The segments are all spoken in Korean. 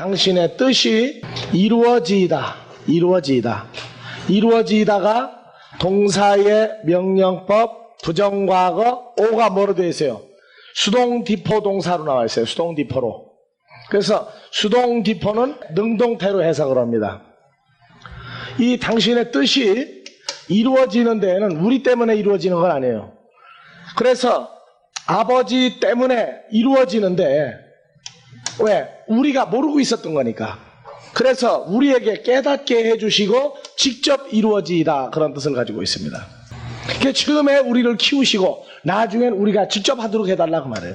당신의 뜻이 이루어지이다. 이루어지이다. 이루어지이다가 동사의 명령법, 부정과거, 오가 뭐로 되어 있어요? 수동 디포 동사로 나와 있어요. 수동 디포로. 그래서 수동 디포는 능동태로 해석을 합니다. 이 당신의 뜻이 이루어지는 데에는 우리 때문에 이루어지는 건 아니에요. 그래서 아버지 때문에 이루어지는데 왜? 우리가 모르고 있었던 거니까. 그래서 우리에게 깨닫게 해주시고 직접 이루어지다 그런 뜻을 가지고 있습니다. 그 처음에 우리를 키우시고 나중엔 우리가 직접 하도록 해달라고 말해요.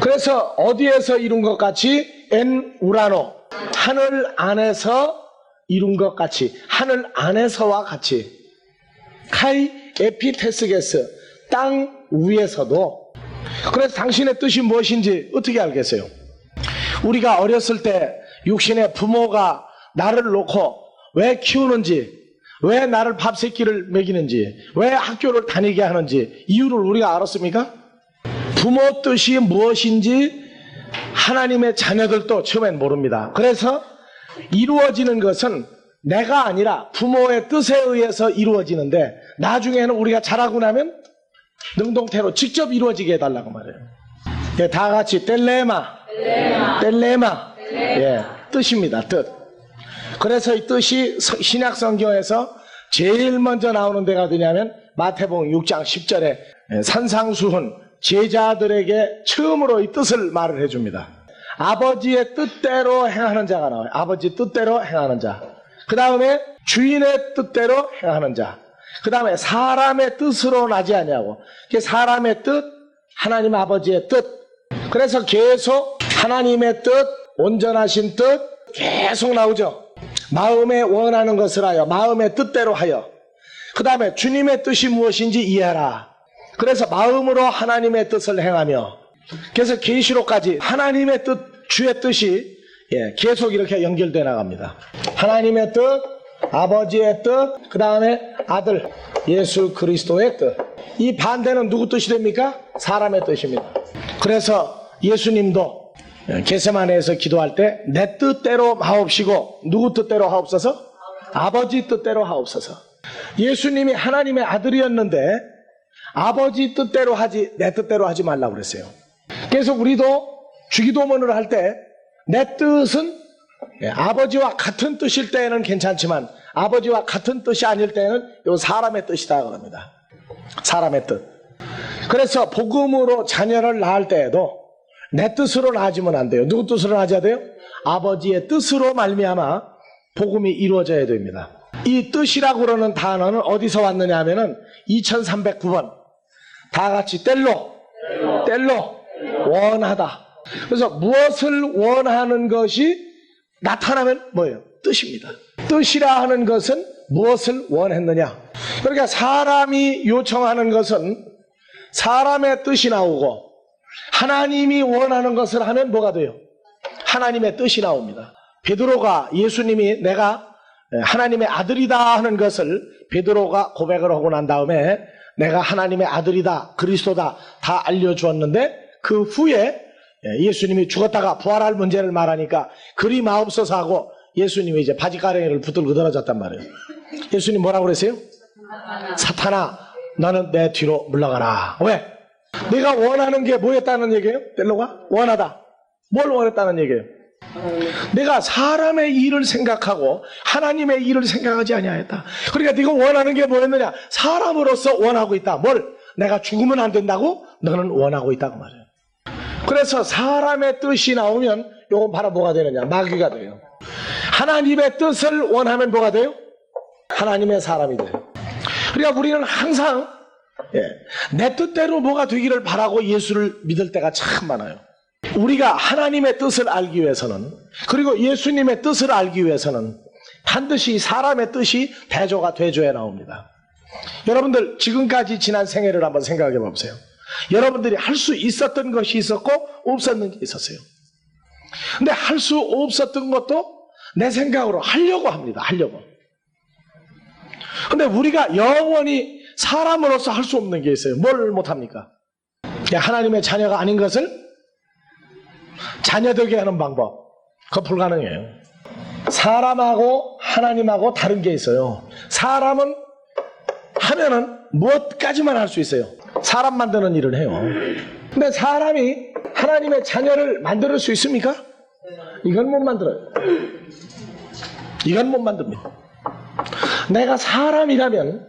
그래서 어디에서 이룬 것 같이 엔 우라노 하늘 안에서 이룬 것 같이 하늘 안에서와 같이 카이 에피테스게스 땅 위에서도 그래서 당신의 뜻이 무엇인지 어떻게 알겠어요? 우리가 어렸을 때 육신의 부모가 나를 놓고 왜 키우는지 왜 나를 밥 세끼를 먹이는지 왜 학교를 다니게 하는지 이유를 우리가 알았습니까? 부모 뜻이 무엇인지 하나님의 자녀들도 처음엔 모릅니다. 그래서 이루어지는 것은 내가 아니라 부모의 뜻에 의해서 이루어지는데 나중에는 우리가 자라고 나면 능동태로 직접 이루어지게 해달라고 말해요. 예, 다 같이 뗄레마, 뗄레마, 예, 뜻입니다. 뜻. 그래서 이 뜻이 서- 신약 성경에서 제일 먼저 나오는 데가 어디냐면 마태복음 6장 10절에 예, 산상수훈 제자들에게 처음으로 이 뜻을 말을 해줍니다. 아버지의 뜻대로 행하는 자가 나와요. 아버지 뜻대로 행하는 자. 그 다음에 주인의 뜻대로 행하는 자. 그 다음에 사람의 뜻으로 나지 아니하고 사람의 뜻, 하나님 아버지의 뜻. 그래서 계속 하나님의 뜻, 온전하신 뜻 계속 나오죠. 마음에 원하는 것을 하여 마음의 뜻대로 하여 그 다음에 주님의 뜻이 무엇인지 이해하라. 그래서 마음으로 하나님의 뜻을 행하며 그래서 계시록까지 하나님의 뜻, 주의 뜻이 예, 계속 이렇게 연결돼 나갑니다. 하나님의 뜻, 아버지의 뜻, 그 다음에 아들 예수 그리스도의 뜻. 이 반대는 누구 뜻이 됩니까? 사람의 뜻입니다. 그래서 예수님도 게세마네에서 기도할 때 내 뜻대로 하옵시고 누구 뜻대로 하옵소서? 아버지 뜻대로 하옵소서. 예수님이 하나님의 아들이었는데 아버지 뜻대로 하지 내 뜻대로 하지 말라고 그랬어요. 그래서 우리도 주기도문을 할 때 내 뜻은 예, 아버지와 같은 뜻일 때에는 괜찮지만 아버지와 같은 뜻이 아닐 때는 요 사람의 뜻이다 그럽니다. 사람의 뜻. 그래서 복음으로 자녀를 낳을 때에도 내 뜻으로 낳아지면 안 돼요. 누구 뜻으로 낳아야 돼요? 아버지의 뜻으로 말미암아 복음이 이루어져야 됩니다. 이 뜻이라고 그러는 단어는 어디서 왔느냐 하면은 2309번 다 같이 뗄로 뗄로 원하다. 그래서 무엇을 원하는 것이 나타나면 뭐예요? 뜻입니다. 뜻이라 하는 것은 무엇을 원했느냐? 그러니까 사람이 요청하는 것은 사람의 뜻이 나오고 하나님이 원하는 것을 하면 뭐가 돼요? 하나님의 뜻이 나옵니다. 베드로가 예수님이 내가 하나님의 아들이다 하는 것을 베드로가 고백을 하고 난 다음에 내가 하나님의 아들이다, 그리스도다 다 알려주었는데 그 후에 예수님이 죽었다가 부활할 문제를 말하니까 그리 마옵소서 하고 예수님이 이제 바지가랭이를 붙들고 늘어졌단 말이에요. 예수님 뭐라고 그랬어요? 사탄아, 너는 내 뒤로 물러가라. 왜? 내가 원하는 게 뭐였다는 얘기예요? 델로가? 원하다. 뭘 원했다는 얘기예요? 내가 사람의 일을 생각하고 하나님의 일을 생각하지 아니하였다. 그러니까 네가 원하는 게 뭐였느냐? 사람으로서 원하고 있다. 뭘? 내가 죽으면 안 된다고? 너는 원하고 있다고 말이에요. 그래서 사람의 뜻이 나오면 요건 바로 뭐가 되느냐? 마귀가 돼요. 하나님의 뜻을 원하면 뭐가 돼요? 하나님의 사람이 돼요. 그러니까 우리는 항상 예, 내 뜻대로 뭐가 되기를 바라고 예수를 믿을 때가 참 많아요. 우리가 하나님의 뜻을 알기 위해서는 그리고 예수님의 뜻을 알기 위해서는 반드시 사람의 뜻이 대조가 돼줘야 나옵니다. 여러분들 지금까지 지난 생애를 한번 생각해 보세요. 여러분들이 할 수 있었던 것이 있었고 없었는 게 있었어요. 근데 할 수 없었던 것도 내 생각으로 하려고 합니다. 하려고. 근데 우리가 영원히 사람으로서 할 수 없는 게 있어요. 뭘 못합니까? 하나님의 자녀가 아닌 것을 자녀되게 하는 방법. 그거 불가능해요. 사람하고 하나님하고 다른 게 있어요. 사람은 하면은 무엇까지만 할 수 있어요. 사람 만드는 일을 해요. 근데 사람이 하나님의 자녀를 만들 수 있습니까? 이건 못 만들어요. 이건 못 만듭니다. 내가 사람이라면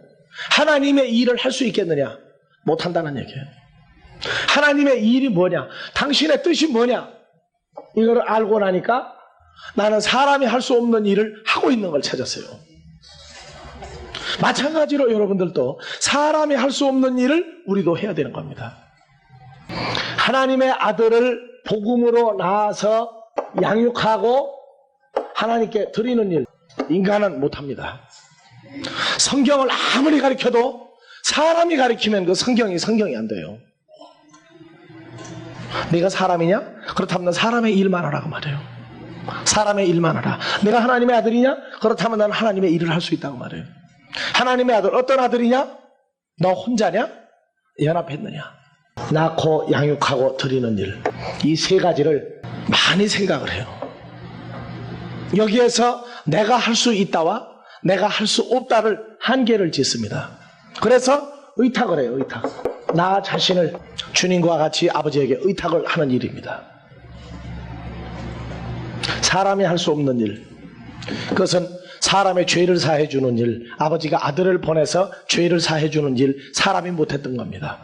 하나님의 일을 할 수 있겠느냐? 못 한다는 얘기예요. 하나님의 일이 뭐냐? 당신의 뜻이 뭐냐? 이걸 알고 나니까 나는 사람이 할 수 없는 일을 하고 있는 걸 찾았어요. 마찬가지로 여러분들도 사람이 할 수 없는 일을 우리도 해야 되는 겁니다. 하나님의 아들을 복음으로 낳아서 양육하고 하나님께 드리는 일, 인간은 못합니다. 성경을 아무리 가르쳐도 사람이 가르치면 그 성경이 성경이 안 돼요. 네가 사람이냐? 그렇다면 넌 사람의 일만 하라고 말해요. 사람의 일만 하라. 내가 하나님의 아들이냐? 그렇다면 나는 하나님의 일을 할 수 있다고 말해요. 하나님의 아들, 어떤 아들이냐? 너 혼자냐? 연합했느냐? 낳고 양육하고 드리는 일. 이 세 가지를 많이 생각을 해요. 여기에서 내가 할 수 있다와 내가 할 수 없다를 한계를 짓습니다. 그래서 의탁을 해요, 의탁. 나 자신을 주님과 같이 아버지에게 의탁을 하는 일입니다. 사람이 할 수 없는 일. 그것은 사람의 죄를 사해주는 일, 아버지가 아들을 보내서 죄를 사해주는 일, 사람이 못했던 겁니다.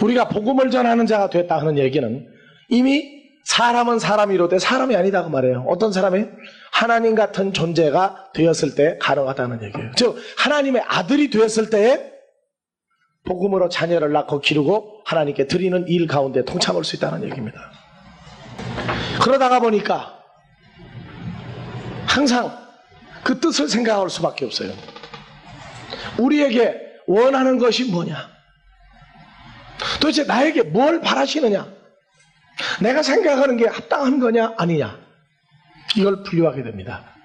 우리가 복음을 전하는 자가 됐다 하는 얘기는 이미 사람은 사람이로되 사람이 아니다고 말해요. 어떤 사람이 하나님 같은 존재가 되었을 때 가능하다는 얘기예요. 즉 하나님의 아들이 되었을 때에 복음으로 자녀를 낳고 기르고 하나님께 드리는 일 가운데 동참할 수 있다는 얘기입니다. 그러다가 보니까 항상 그 뜻을 생각할 수밖에 없어요. 우리에게 원하는 것이 뭐냐? 도대체 나에게 뭘 바라시느냐? 내가 생각하는 게 합당한 거냐? 아니냐? 이걸 분류하게 됩니다.